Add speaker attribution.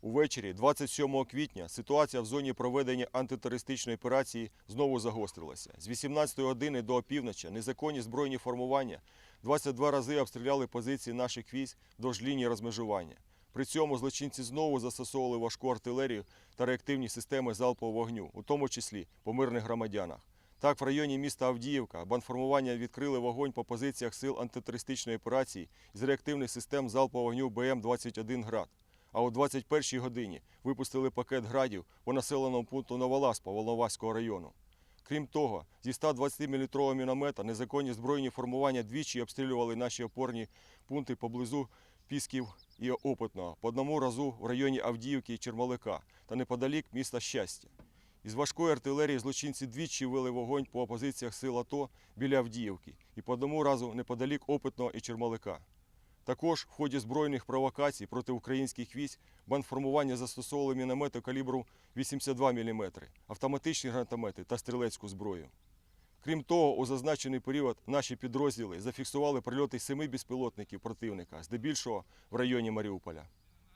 Speaker 1: Увечері 27 квітня ситуація в зоні проведення антитерористичної операції знову загострилася. З 18 години до опівночі незаконні збройні формування 22 рази обстріляли позиції наших військ вдовж лінії розмежування. При цьому злочинці знову застосовували важку артилерію та реактивні системи залпового вогню, у тому числі по мирних громадянах. Так, в районі міста Авдіївка бандформування відкрили вогонь по позиціях сил антитерористичної операції з реактивних систем залпового вогню БМ-21 «Град». А о 21-й годині випустили пакет градів по населеному пункту Новоласпа Волноваського району. Крім того, зі 120-мм міномета незаконні збройні формування двічі обстрілювали наші опорні пункти поблизу Пісків і Опитного, по одному разу в районі Авдіївки і Чермалика та неподалік міста Щастя. Із важкої артилерії злочинці двічі вели вогонь по позиціях сил АТО біля Авдіївки і по одному разу неподалік Опитного і Чермалика. Також в ході збройних провокацій проти українських військ банформування застосовували міномети калібру 82 мм, автоматичні гранатомети та стрілецьку зброю. Крім того, у зазначений період наші підрозділи зафіксували прильоти семи безпілотників противника, здебільшого в районі Маріуполя.